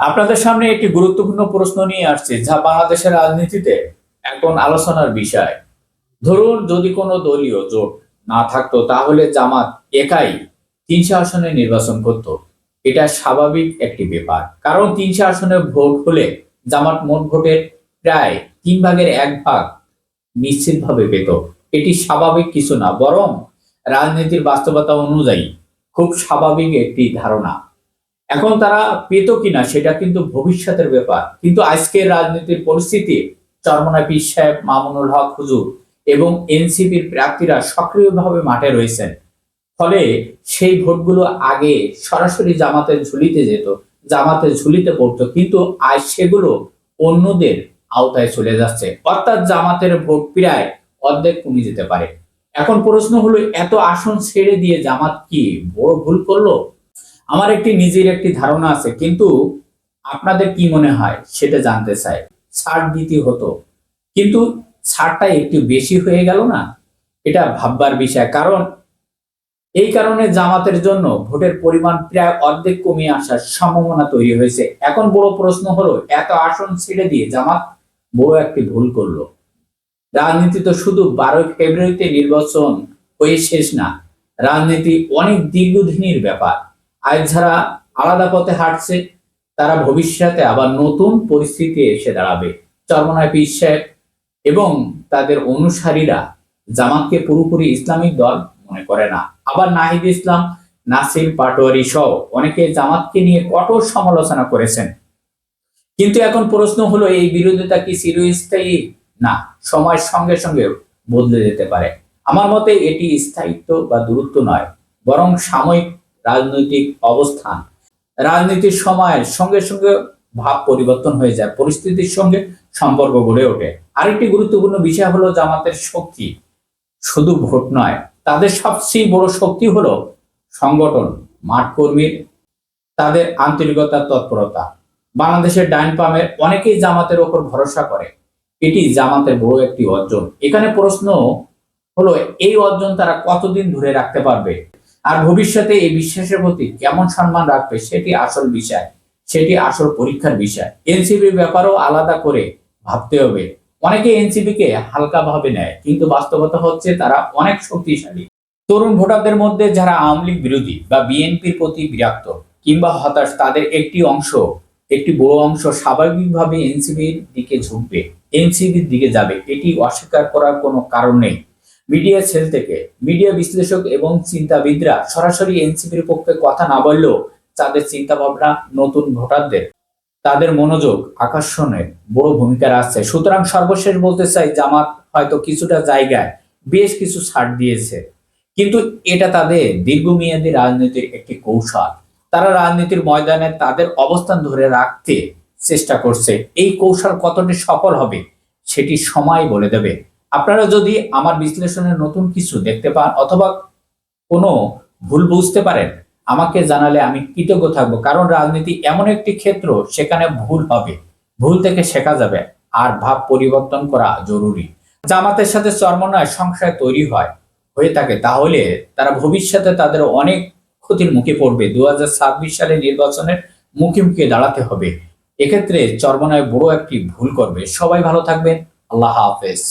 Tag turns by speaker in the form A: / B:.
A: আপনাদের সামনে একটি গুরুত্বপূর্ণ প্রশ্ন নিয়ে আসছে, যা বাংলাদেশের রাজনীতিতে এখন আলোচনার বিষয়। ধরুন যদি কোনো দলীয় জোট না থাকতো, তাহলে জামাত একাই তিনশো আসনে নির্বাচন করত। এটা স্বাভাবিক একটি ব্যাপার। কারণ তিনশো আসনে ভোট হলে জামাত মোট ভোটের প্রায় তিন ভাগের এক ভাগ নিশ্চিতভাবে পেত। এটি স্বাভাবিক কিছু না, বরং রাজনীতির বাস্তবতা অনুযায়ী খুব স্বাভাবিক একটি ধারণা। এখন তারা পেত কিনা সেটা কিন্তু ভবিষ্যতের ব্যাপার। কিন্তু আজকের রাজনীতির পরিস্থিতি, চরমনায় পীর সাহেব, মামুনুল হক হুজুর এবং এনসিপির প্রার্থীরা সক্রিয়ভাবে মাঠে রয়েছেন। ফলে সেই ভোটগুলো আগে সরাসরি জামাতের ঝুলিতে যেত, জামাতের ঝুলিতে পড়তো। কিন্তু আজ সেগুলো অন্যদের আওতায় চলে যাচ্ছে। অর্থাৎ জামাতের ভোট প্রায় অর্ধেক কমে যেতে পারে। এখন প্রশ্ন হলো, এত আসন ছেড়ে দিয়ে জামাত কি বড় ভুল করল? আমার একটি নিজের একটি ধারণা আছে, কিন্তু আপনাদের কি মনে হয় সেটা জানতে চাই। ছাড় দিতে হতো, কিন্তু ছাড়টা একটু বেশি হয়ে গেল না? এটা ভাববার বিষয়, কারণ এই কারণে জামাতের জন্য ভোটের পরিমাণ প্রায় অর্ধেক কমিয়ে আসার সম্ভাবনা তৈরি হয়েছে। এখন বড় প্রশ্ন হলো, এত আসন ছেড়ে দিয়ে জামাত বড় একটি ভুল করল। রাজনীতি তো শুধু বারোই ফেব্রুয়ারিতে নির্বাচন হয়ে শেষ না, রাজনীতি অনেক দীর্ঘদিনের ব্যাপার। আজ যারা আলাদা পথে হাঁটছে, তারা ভবিষ্যতে আবার নতুন পরিস্থিতি এসে দাঁড়াবে। চরমনায় পীর সাহেব এবং তাদের অনুসারীরা জামাতকে পুরোপুরি ইসলামিক দল মনে করে না। আবার নাহিদ ইসলাম, নাসির পাটোয়ারি সহ অনেকে জামাতকে নিয়ে কঠোর সমালোচনা করেছেন। কিন্তু এখন প্রশ্ন হলো, এই বিরোধিতা কি চিরস্থায়ী? না, সময়ের সঙ্গে সঙ্গে বদলে যেতে পারে। আমার মতে এটি স্থায়িত্ব বা দূরত্ব নয়, বরং সাময়িক রাজনৈতিক অবস্থান। রাজনীতির সময়ের সঙ্গে সঙ্গে ভাব পরিবর্তন হয়ে যায়, পরিস্থিতির সঙ্গে সম্পর্ক গড়ে ওঠে। আরেকটি গুরুত্বপূর্ণ বিষয় হলো জামাতের শক্তি। শুধু ভোট নয়, তাদের সবচেয়ে বড় শক্তি হলো সংগঠন, মাঠ কর্মীর তাদের আন্তরিকতার তৎপরতা। বাংলাদেশের ডাইন পামের অনেকেই জামাতের ওপর ভরসা করে। এটি জামাতের বড় একটি অর্জন। এখানে প্রশ্ন হলো, এই অর্জন তারা কতদিন ধরে রাখতে পারবে? আর ভবিষ্যতে এই বিশ্বাসের প্রতি কেমন সম্মান রাখবে সেটি আসল বিষয়, সেটি আসল পরীক্ষার বিষয়। এনসিপির ব্যাপারেও আলাদা করে ভাবতে হবে। অনেকে এনসিপি কে হালকা ভাবে নেয়, কিন্তু বাস্তবতা হচ্ছে তারা অনেক শক্তিশালী। তরুণ ভোটারদের মধ্যে যারা আওয়ামী লীগ বিরোধী বা বিএনপির প্রতি বিরক্ত কিংবা হতাশ, তাদের একটি অংশ, একটি বড় অংশ স্বাভাবিকভাবে এনসিবির দিকে ঝুঁকবে এনসিবির দিকে যাবে। এটি অস্বীকার করার কোনো কারণ নেই। মিডিয়া সেল থেকে মিডিয়া বিশ্লেষক এবং চিন্তাবিদরা সরাসরি এনসিপির পক্ষে কথা না বললেও তাদের চিন্তা ভাবনা নতুন ভোটারদের। তাদের মনোযোগ আকর্ষণের বড় ভূমিকা রাখছে। সুতরাং সর্বশেষ বলতে চাই, জামাত হয়তো কিছুটা জায়গায় বেশ কিছু ছাড় দিয়েছে। কিন্তু এটা তাদের দীর্ঘমেয়াদী রাজনীতির একটি কৌশল। তারা রাজনীতির ময়দানে তাদের অবস্থান ধরে রাখতে চেষ্টা করছে। এই কৌশল কতটি সফল হবে সেটি সময় বলে দেবে। আপনারা যদি আমার বিশ্লেষণে নতুন কিছু দেখতে পান অথবা কোনো ভুল বুঝতে পারেন, আমাকে জানালে আমি কৃতজ্ঞ থাকব। কারণ রাজনীতি এমন একটি ক্ষেত্র, সেখানে ভুল হবে। ভুল থেকে শেখা যাবে। আর ভাব পরিবর্তন করা জরুরি। জামাতের সাথে চর্মনয় সংশয় তৈরি হয়, হয়ে থাকে। তাহলে তারা ভবিষ্যতে তাদের অনেক ক্ষতির মুখে পড়বে। দু হাজার ছাব্বিশ সালে নির্বাচনের মুখে মুখে দাঁড়াতে হবে। এক্ষেত্রে চর্মনয় বড় একটি ভুল করবে। সবাই ভালো থাকবেন। আল্লাহ হাফেজ।